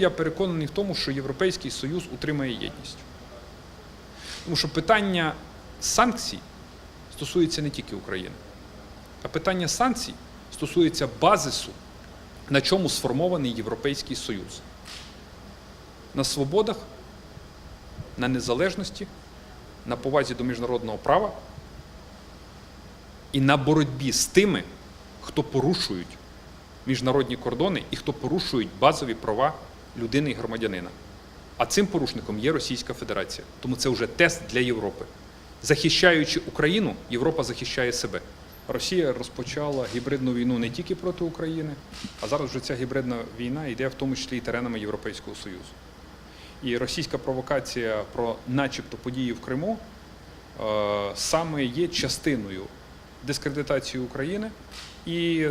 Я переконаний в тому, що Європейський Союз утримає єдність. Тому що питання санкцій стосується не тільки України, а питання санкцій стосується базису, на чому сформований Європейський Союз. На свободах, на незалежності, на повазі до міжнародного права і на боротьбі з тими, хто порушують міжнародні кордони і хто порушують базові права людини і громадянина. А цим порушником є Російська Федерація. Тому це вже тест для Європи. Захищаючи Україну, Європа захищає себе. Росія розпочала гібридну війну не тільки проти України, а зараз вже ця гібридна війна йде в тому числі і теренами Європейського Союзу. І російська провокація про начебто події в Криму е, саме є частиною дискредитації України і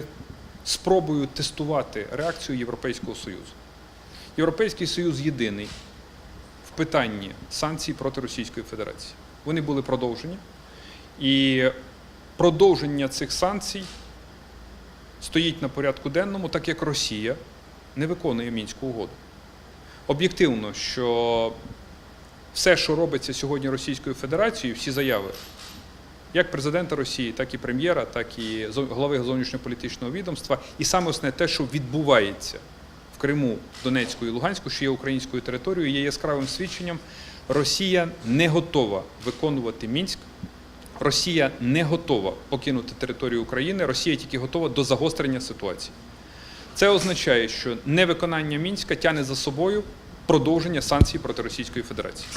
спробою тестувати реакцію Європейського Союзу. Європейський Союз єдиний в питанні санкцій проти Російської Федерації. Вони були продовжені, і продовження цих санкцій стоїть на порядку денному, так як Росія не виконує мінську угоду. Об'єктивно, що все, що робиться сьогодні Російською Федерацією, всі заяви, як президента Росії, так і прем'єра, так і голови зовнішньополітичного відомства, і саме основне те, що відбувається в Криму, Донецьку і Луганську, що є українською територією, є яскравим свідченням. Росія не готова виконувати Мінськ. Росія не готова покинути територію України. Росія тільки готова до загострення ситуації. Це означає, що невиконання Мінська тягне за собою продовження санкцій проти Російської Федерації.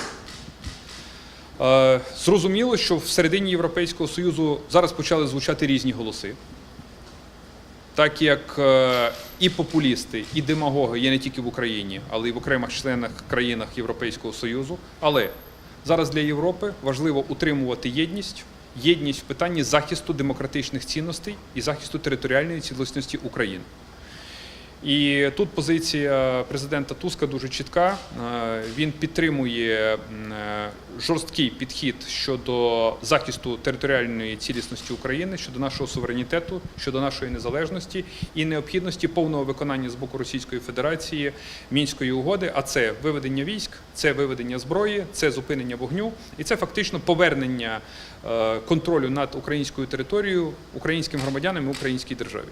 Е, Зрозуміло, що всередині Європейського Союзу зараз почали звучати різні голоси. Так як е, і популісти, і демагоги є не тільки в Україні, але й в окремих членах країнах Європейського Союзу. Але зараз для Європи важливо утримувати єдність, єдність в питанні захисту демократичних цінностей і захисту територіальної цілісності України. І тут позиція президента Туска дуже чітка. Е, Він підтримує е, жорсткий підхід щодо захисту територіальної цілісності України, щодо нашого суверенітету, щодо нашої незалежності і необхідності повного виконання з боку Російської Федерації мінської угоди. А це виведення військ, це виведення зброї, це зупинення вогню, і це фактично повернення е, контролю над українською територією українським громадянам і українській державі.